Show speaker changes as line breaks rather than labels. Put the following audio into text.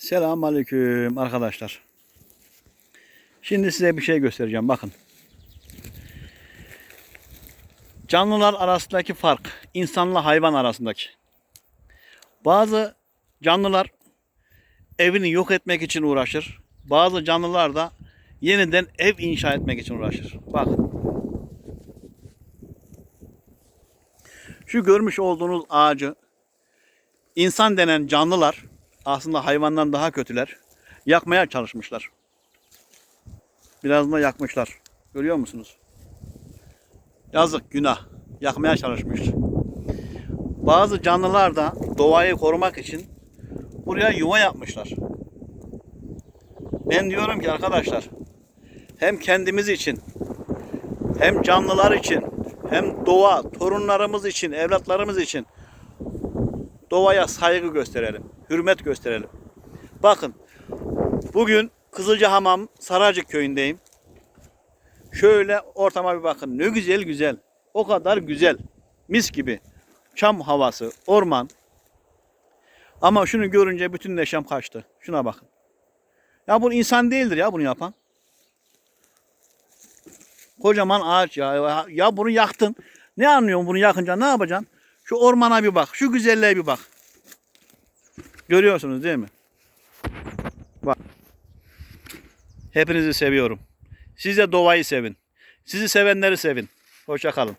Selamun Aleyküm arkadaşlar. Şimdi size bir şey göstereceğim. Bakın. Canlılar arasındaki fark. insanla hayvan arasındaki. Bazı canlılar evini yok etmek için uğraşır. Bazı canlılar da yeniden ev inşa etmek için uğraşır. Bakın. Şu görmüş olduğunuz ağacı insan denen canlılar aslında hayvandan daha kötüler. Yakmaya çalışmışlar. Biraz da yakmışlar. Görüyor musunuz? Yazık, günah. Yakmaya çalışmış. Bazı canlılar da doğayı korumak için buraya yuva yapmışlar. Ben diyorum ki arkadaşlar hem kendimiz için hem canlılar için hem doğa, torunlarımız için, evlatlarımız için doğaya saygı gösterelim, hürmet gösterelim. Bakın, bugün Kızılcahamam Saracık köyündeyim. Şöyle ortama bir bakın. Ne güzel güzel. O kadar güzel. Mis gibi. Çam havası, orman. Ama şunu görünce bütün neşem kaçtı. Şuna bakın. Ya bu insan değildir ya bunu yapan. Kocaman ağaç ya. Ya bunu yaktın. Ne anlıyorsun bunu yakınca ne yapacaksın? Şu ormana bir bak. Şu güzelliğe bir bak. Görüyorsunuz değil mi? Bak. Hepinizi seviyorum. Siz de doğayı sevin. Sizi sevenleri sevin. Hoşça kalın.